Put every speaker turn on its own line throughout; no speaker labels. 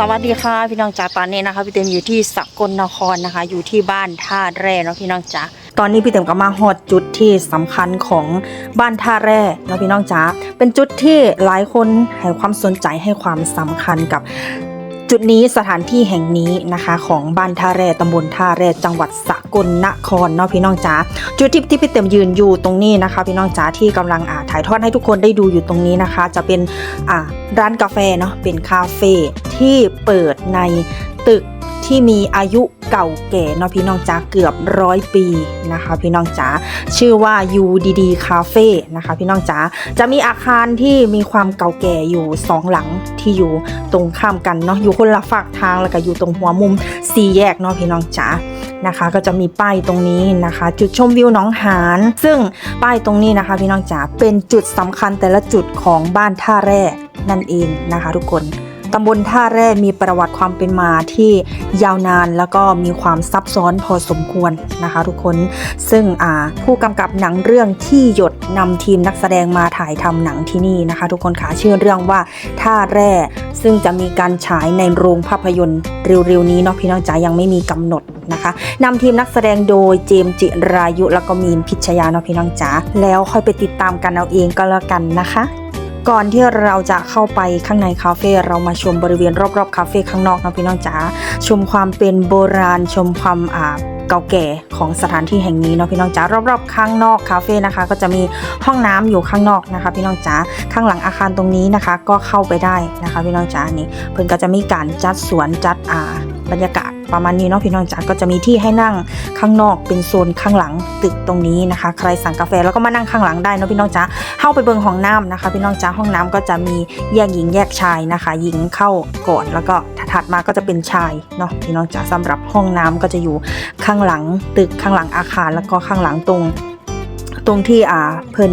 สวัสดีค่ะพี่น้องจ๋าตอนนี้นะคะพี่เต็มอยู่ที่สกลนครนะคะ อยู่ที่บ้านท่าแร่เนาะพี่น้องจ๋าตอนนี้พี่เต็มก็มาฮอดจุดที่สำคัญของบ้านท่าแร่เนาะพี่น้องจ๋าเป็นจุดที่หลายคนให้ความสนใจให้ความสำคัญกับ จุดนี้สถานที่แห่งนี้นะคะ ของบ้านท่าแร่ตำบลท่าแร่จังหวัดสกลนครเนาะพี่น้องจ๋าจุดที่ที่พี่เต็มยืนอยู่ตรงนี้นะคะ พี่น้องจ๋าที่กำลังอ่าถ่ายทอดให้ทุกคนได้ดูอยู่ตรงนี้นะคะ จะเป็นอ่าร้านกาแฟเนาะเป็นคาเฟ่ที่เปิดในตึก ที่มีอายุเก่าแก่เนาะพี่น้องจ๋าเกือบร้อยปีนะคะ พี่น้องจ๋าชื่อว่า UDD Cafe นะคะพี่น้องจ๋าจะมีอาคารที่มีความเก่าแก่อยู่สองหลังที่อยู่ตรงข้ามกันเนาะอยู่คนละฝั่งทางแล้วก็อยู่ตรงหัวมุมสี่แยกเนาะพี่น้องจ๋านะคะ ก็จะมีป้ายตรงนี้นะคะ จุดชมวิวหนองหาน ซึ่งป้ายตรงนี้นะคะ พี่น้องจ๋าเป็นจุดสำคัญแต่ละจุดของบ้านท่าแร่นั่นเองนะคะ ทุกคน ตำบลท่าแร่มีประวัติความเป็นมาที่ยาวนานแล้วก็มีความซับซ้อนพอสมควรนะคะทุกคนซึ่งผู้กำกับหนังเรื่องที่หยดนำทีมนักแสดงมาถ่ายทำหนังที่นี่นะคะ ทุกคนค่ะชื่อเรื่องว่าท่าแร่ซึ่งจะมีการฉายในโรงภาพยนตร์เร็วๆนี้เนาะพี่น้องจ๋ายังไม่มีกำหนดนะคะนำทีมนักแสดงโดยเจมส์จิรายุแล้วก็มีนพิชยาเนาะพี่น้องจ๋าแล้วค่อยไปติดตามกันเอาเองก็แล้วกันนะคะ ก่อนที่เราจะเข้าไปข้างในคาเฟ่เรามาชมบริเวณรอบๆคาเฟ่ข้างนอกนะพี่น้องจ๋าชมความเป็นโบราณชมความอ่าเก่าแก่ของสถานที่แห่งนี้เนาะพี่น้องจ๋ารอบๆข้างนอกคาเฟ่นะคะ ก็จะมีห้องน้ำอยู่ข้างนอกนะคะ พี่น้องจ๋าข้างหลังอาคารตรงนี้นะคะ ก็เข้าไปได้นะคะ พี่น้องจ๋านี่เพิ่นก็จะมีการจัดสวนจัดอ่าบรรยากาศ ประมาณนี้เนาะพี่น้องจ๋าก็จะมีที่ให้นั่งข้างนอกเป็นโซนข้างหลังตึกตรงนี้นะคะ ใครสั่งกาแฟแล้วก็มานั่งข้างหลังได้เนาะพี่น้องจ๋าเข้าไปเบิงห้องน้ำนะคะ พี่น้องจ้าห้องน้ำก็จะมีแยกหญิงแยกชายนะคะ หญิงเข้าก่อนแล้วก็ถัดมาก็จะเป็นชายเนาะพี่น้องจ้าสำหรับห้องน้ำก็จะอยู่ข้างหลังตึกข้างหลังอาคารแล้วก็ข้างหลังตรงตรงที่อ่าเพิ่น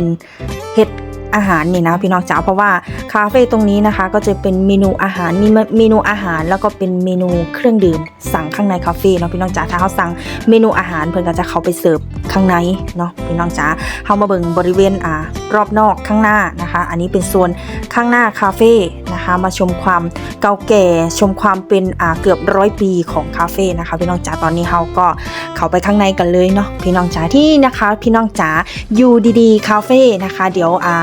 อาหารนี่นะพี่น้องจ๋าเพราะว่าคาเฟ่ตรงนี้นะคะ ก็จะเป็นเมนูอาหารมีเมนูอาหารแล้วก็เป็นเมนูเครื่องดื่ม สั่งข้างในคาเฟ่เนาะพี่น้องจ๋าถ้าเขาสั่งเมนูอาหารเพิ่อนก็จะเขาไปเสิร์ฟข้างในเนาะพี่น้องจ๋าเฮามาเบิ่งบริเวณอ่ารอบนอกข้างหน้านะคะ อันนี้เป็นโซนข้างหน้าคาเฟ่นะคะ มาชมความเก่าแก่ชมความเป็นอ่าเกือบร้อยปีของคาเฟ่นะคะพี่น้องจ๋าตอนนี้เฮาก็เข้าไปข้างในกันเลยเนาะพี่น้องจ๋าที่นะคะ พี่น้องจ๋าอยู่ดีๆคาเฟ่นะคะ เดี๋ยวอ่า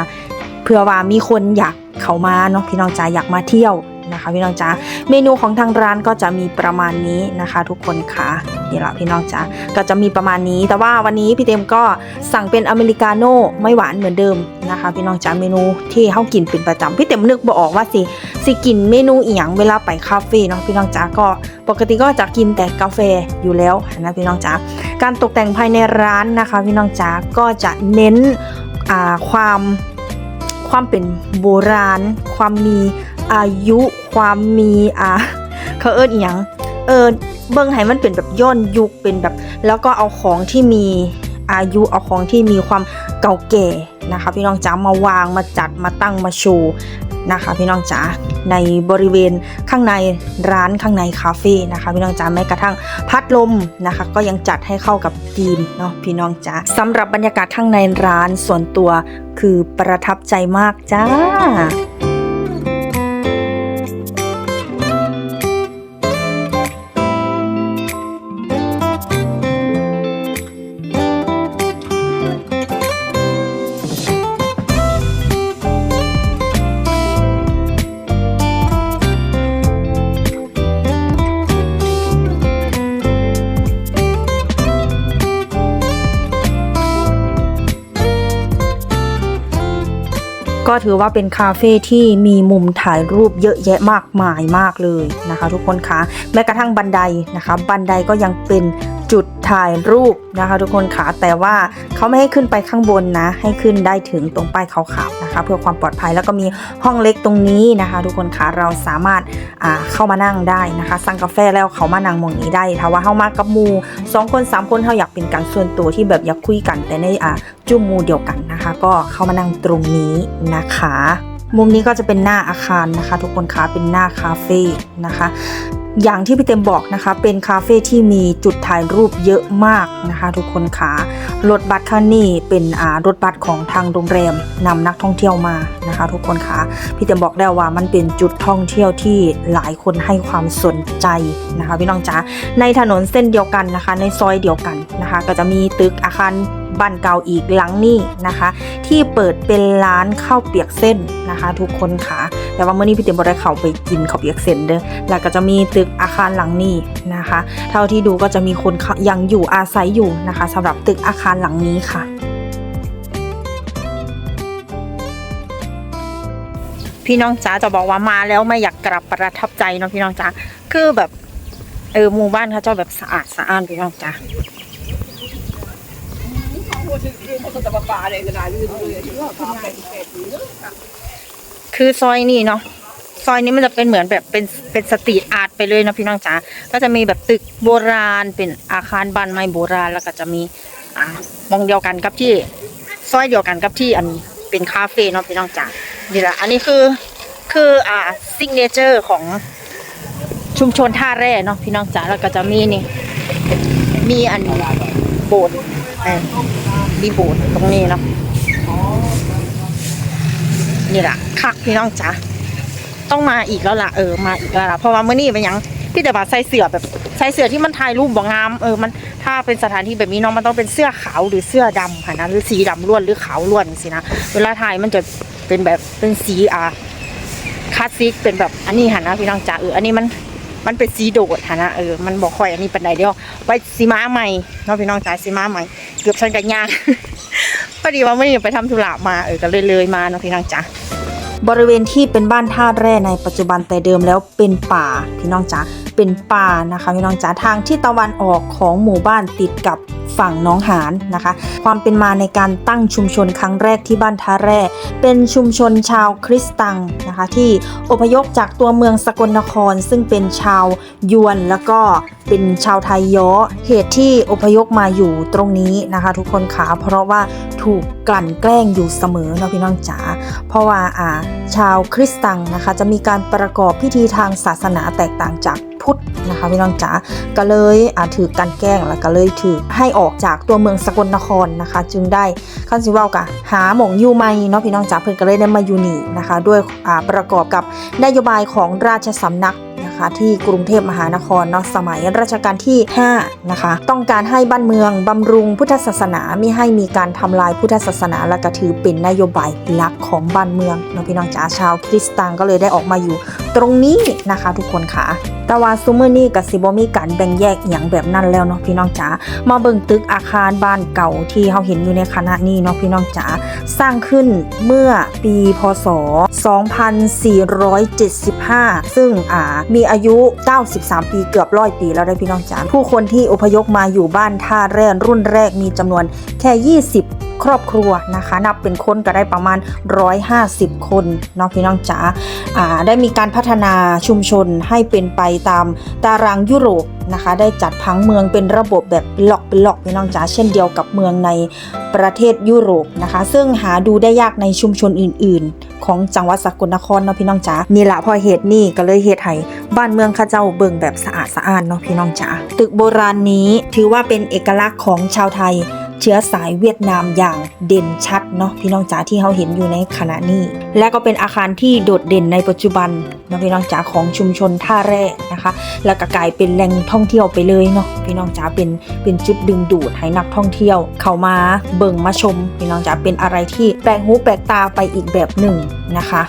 เผื่อว่ามีคนอยากเข้ามาเนาะพี่น้องจ๋าอยากมาเที่ยวนะคะพี่น้องจ๋าเมนูของทางร้านก็จะมีประมาณนี้นะคะ ทุกคนค่ะนี่แหละพี่น้องจ๋าก็จะมีประมาณนี้ แต่ว่าวันนี้พี่เต็มก็สั่งเป็นอเมริกาโน่ไม่หวานเหมือนเดิมนะคะ พี่น้องจ๋าเมนูที่เฮากินเป็นประจำพี่เต็มนึกบออกว่าสิสิกินเมนูอีหยังเวลาไปคาเฟ่เนาะพี่น้องจ๋าก็ปกติก็จะกินแต่กาแฟอยู่แล้วนะพี่น้องจ๋าการตกแต่งภายในร้านนะคะ พี่น้องจ๋าก็จะเน้นความ ความเป็นโบราณ ความมีอายุ ความมีอ่าเขาเอิญอีหยังเออเบิ่งให้มันเป็นแบบย้อนยุคเป็นแบบ แล้วก็เอาของที่มี อายุเอาของที่มีความเก่าแก่นะคะ พี่น้องจ๋ามาวางมาจัดมาตั้งมาโชว์นะคะ พี่น้องจ๋าในบริเวณข้างในร้านข้างในคาเฟ่นะคะ พี่น้องจ๋าแม้กระทั่งพัดลมนะคะ ก็ยังจัดให้เข้ากับธีมเนาะพี่น้องจ๋าสำหรับบรรยากาศข้างในร้านส่วนตัวคือประทับใจมากจ้า ก็ถือว่าเป็นคาเฟ่ที่มีมุมถ่ายรูปเยอะแยะมากมายมากเลยนะคะ ทุกคนคะแม้กระทั่งบันไดนะคะ บันไดก็ยังเป็น จุดถ่ายรูปนะคะทุกคนคะแต่ว่าเขาไม่ให้ขึ้นไปข้างบนนะ ให้ขึ้นได้ถึงตรงป้ายขาวๆนะคะ เพื่อความปลอดภัยแล้วก็มีห้องเล็กตรงนี้นะคะ ทุกคนคะเราสามารถเข้ามานั่งได้นะคะ สั่งกาแฟแล้วเขามานั่งมองนี้ได้ถ้าว่าเข้ามากับมูสองคนสามคนเขาอยากเป็นการส่วนตัวที่แบบอยากคุยกัน แต่ในอ่าจุ่มมูเดียวกันนะคะ ก็เข้ามานั่งตรงนี้นะคะมุมนี้ก็จะเป็นหน้าอาคารนะคะ ทุกคนคะเป็นหน้าคาเฟ่นะคะ อย่างที่พี่เต็มบอกนะคะ เป็นคาเฟ่ที่มีจุดถ่ายรูปเยอะมากนะคะ ทุกคนคะรถบัสคันนี้เป็นอ่ารถบัสของทางโรงแรมนำนักท่องเที่ยวมานะคะ ทุกคนคะพี่เต็มบอกได้ว่ามันเป็นจุดท่องเที่ยวที่หลายคนให้ความสนใจนะคะพี่น้องจ๋าในถนนเส้นเดียวกันนะคะ ในซอยเดียวกันนะคะ ก็จะมีตึกอาคาร บ้านเก่าอีกหลังนี้นะคะ ที่เปิดเป็นร้านข้าวเปียกเส้นนะคะ ทุกคนค่ะ แต่ว่าเมื่อนี้พี่เต็มบอได้เข้าไปกินข้าวเปียกเส้นเด้อแล้วก็จะมีตึกอาคารหลังนี้นะคะ เท่าที่ดูก็จะมีคนยังอยู่อาศัยอยู่นะคะสำหรับตึกอาคารหลังนี้ค่ะพี่น้องจ๋าจะบอกว่ามาแล้วไม่อยากกลับประทับใจเนาะพี่น้องจ๋าคือแบบเออหมู่บ้านเขาเจ้าแบบสะอาดสะอ้านพี่น้องจ๋า คือซอยนี่เนาะซอยนี้มันจะเป็นเหมือนแบบเป็นเป็นสตรีทอาร์ตไปเลยนะพี่น้องจ๋าก็จะมีแบบตึกโบราณ เป็นอาคารบ้านไม้โบราณแล้วก็จะมีอ่ามองเดียวกันกับที่ซอยเดียวกันกับที่อันเป็นคาเฟ่เนาะพี่น้องจ๋านี่แหละอันนี้คือคืออ่าซิกเนเจอร์ของชุมชนท่าแร่เนาะพี่น้องจ๋าแล้วก็จะมีนี่ มีอันโบสถ์ เออมีโบสถ์ตรงนี้เนาะนี่แหละคักพี่น้องจ๋าต้องมาอีกแล้วล่ะเออมาอีกแล้วล่ะเพราะว่าเมื่อนี้เป็นยังพี่แต่บาใส่เสื้อแบบใส่เสื้อที่มันถ่ายรูปบ่งามเออมันถ้าเป็นสถานที่แบบนี้เนาะมันต้องเป็นเสื้อขาวหรือเสื้อดำค่ะนะหรือสีดำล้วนหรือขาวล้วนสินะเวลาถ่ายมันจะเป็นแบบเป็นสีอ่าคลาสสิกเป็นแบบอันนี้หันนะพี่น้องจ๋าเอออันนี้มันมันเป็นสีโดดหันนะเออมันบอกคอยอันนี้เป็นไดเดียวไว้สีม้าใหม่เนาะพี่น้องจ๋าสีม้าใหม่ เกือบชันกันยางพอดีว่าไม่ได้ไปทำธุระมาเออก็เลยเลยมาเนาะพี่น้องจ๋าบริเวณที่เป็นบ้านท่าแร่ในปัจจุบันแต่เดิมแล้วเป็นป่าพี่น้องจ๋าเป็นป่านะคะพี่น้องจ๋าทางที่ตะวันออกของหมู่บ้านติดกับ ฝั่งน้องหานนะคะ ความเป็นมาในการตั้งชุมชนครั้งแรกที่บ้านท่าแร่ เป็นชุมชนชาวคริสตังนะคะ ที่อพยพจากตัวเมืองสกลนคร ซึ่งเป็นชาวยวนแล้วก็เป็นชาวไทยย้อเหตุที่อพยพมาอยู่ตรงนี้นะคะ ทุกคนขาเพราะว่าถูกกลั่นแกล้งอยู่เสมอเนาะพี่น้องจ๋าเพราะว่าอ่าชาวคริสตังนะคะ จะมีการประกอบพิธีทางศาสนาแตกต่างจาก พุทธนะคะพี่น้องจ๋าก็เลยอาถือการแกล้งแล้วก็เลยถือให้ออกจากตัวเมืองสกลนครนะคะ จึงได้ขั้นสิว่ากะหาหมองอยู่ไม่เนาะพี่น้องจ๋าเพิ่อนก็เลยได้มาอยู่นี่นะคะ ด้วยประกอบกับนโยบายของราชสำนักนะคะที่กรุงเทพมหานครเนาะสมัยรัชกาลที่ 5 นะคะ ต้องการให้บ้านเมืองบำรุงพุทธศาสนาไม่ให้มีการทำลายพุทธศาสนาและก็ถือเป็นนโยบายหลักของบ้านเมืองเนาะพี่น้องจ๋าชาวคริสต์ตังก็เลยได้ออกมาอยู่ ตรงนี้นะคะ ทุกคนค่ะ แต่ว่าซูเมอร์นี่กับซิบมีการแบ่งแยกอย่างแบบนั้นแล้วเนาะพี่น้องจ๋ามาเบิ่งตึกอาคารบ้านเก่าที่เราเห็นอยู่ในคณะนี้เนาะพี่น้องจ๋าสร้างขึ้นเมื่อปีพศ 2475 ซึ่งอ่ามีอายุ 93 ปีเกือบร้อยปีแล้วได้พี่น้องจ๋าผู้คนที่อพยพมาอยู่บ้านท่าแร่รุ่นแรกมีจำนวนแค่ 20 ครอบครัวนะคะ นับเป็นคนก็ได้ประมาณ 150 คนเนาะพี่น้องจ๋าอ่าได้มีการพัฒนาชุมชนให้เป็นไปตามตารางยุโรปนะคะ ได้จัดพังเมืองเป็นระบบแบบล็อกเป็นล็อกพี่น้องจ๋าเช่นเดียวกับเมืองในประเทศยุโรปนะคะ ซึ่งหาดูได้ยากในชุมชนอื่น ๆ ของจังหวัดสกลนครเนาะพี่น้องจ๋านี่ละพอเหตุนี่ก็เลยเหตุให้บ้านเมืองข้าเจ้าเบิ่งแบบสะอาดสะอ้านเนาะพี่น้องจ๋าตึกโบราณนี้ถือว่าเป็นเอกลักษณ์ของชาวไทย เชื้อสายเวียดนามอย่างเด่นชัดเนาะพี่น้องจ๋าที่เราเห็นอยู่ในขณะนี้ และก็เป็นอาคารที่โดดเด่นในปัจจุบันนะพี่น้องจ๋าของชุมชนท่าแร่นะคะ แล้วก็กลายเป็นแหล่งท่องเที่ยวไปเลยเนาะพี่น้องจ๋าเป็นเป็นจุดดึงดูดให้นักท่องเที่ยว เข้ามาเบิ่งมาชม พี่น้องจ๋าเป็นอะไรที่แปลกหูแปลกตาไปอีกแบบหนึ่งนะคะ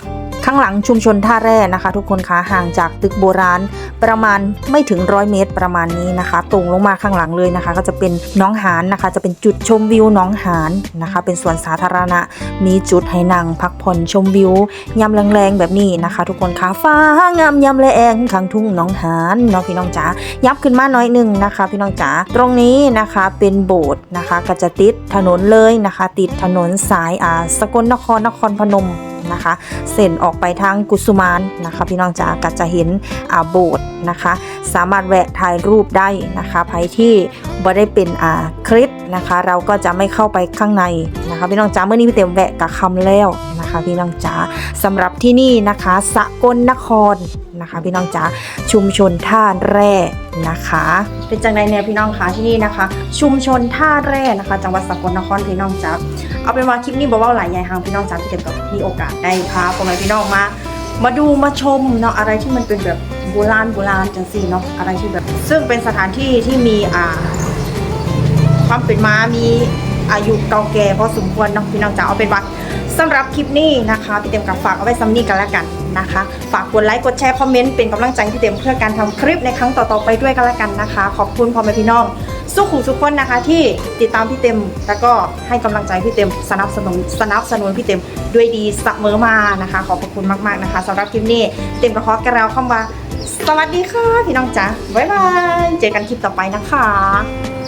ข้างหลังชุมชนท่าแร่นะคะ ทุกคนคะห่างจากตึกโบราณประมาณไม่ถึงร้อยเมตรประมาณนี้นะคะตรงลงมาข้างหลังเลยนะคะ ก็จะเป็นน้องหานนะคะ จะเป็นจุดชมวิวน้องหานนะคะ เป็นสวนสาธารณะ มีจุดให้นั่งพักผ่อนชมวิวยามแรงๆแบบนี้นะคะ ทุกคนคะฟ้างามยามแรงข้างทุ่งน้องหานเนาะพี่น้องจ๋ายับขึ้นมาหน้อยหนึ่งนะคะ พี่น้องจ๋าตรงนี้นะคะเป็นโบสถ์นะคะก็จะติดถนนเลยนะคะ ติดถนนสายอ่าสกลนครนครพนม นะคะเส้นออกไปทางกุสุมานนะคะ พี่น้องจ๋าก็จะเห็นอ่าโบสถ์นะคะ สามารถแวะถ่ายรูปได้นะคะใครที่บ่ได้เป็นอ่าคริสนะคะ เราก็จะไม่เข้าไปข้างในนะคะพี่น้องจ๋าเมื่อนี้พี่เต็มแวะกับคำแล้วนะคะ พี่น้องจ๋าสำหรับที่นี่นะคะสกลนคร นะคะ พี่น้องจ๋าชุมชนท่าแร่นะคะ เป็นจังไรเนี่ยพี่น้องคะที่นี่นะคะ ชุมชนท่าแร่นะคะ จังหวัดสกลนครพี่น้องจ๋าเอาเป็นว่าคลิปนี้บอกว่าหลายใหญ่ทางพี่น้องจ๋าที่เก็บกับที่โอกาสได้พาพ่อแม่พี่น้องมามาดูมาชมเนาะอะไรที่มันเป็นแบบโบราณโบราณจังซี่เนาะอะไรที่แบบ ซึ่งเป็นสถานที่ที่มีอ่าความเป็นมามี อายุเก่าแก่พอสมควรเนาะพี่น้องจ๋าเอาเป็นว่าสำหรับคลิปนี้นะคะพี่เต็มกับฝากเอาไว้ซ้ำนี้กันแล้วกันนะคะ ฝากกดไลค์กดแชร์คอมเมนต์เป็นกำลังใจพี่เต็มเพื่อการทำคลิปในครั้งต่อๆไปด้วยกันแล้วกันนะคะ ขอบคุณพ่อแม่พี่น้องสู้ขู่ทุกคนนะคะ ที่ติดตามพี่เต็มแล้วก็ให้กำลังใจพี่เต็มสนับสนุนสนับสนุนพี่เต็มด้วยดีเสมอมานะคะ ขอบพระคุณมากๆนะคะสำหรับคลิปนี้เต็มกระขอกระเราเข้ามาสวัสดีค่ะพี่น้องจ๋าบ๊ายบายเจอกันคลิปต่อไปนะคะ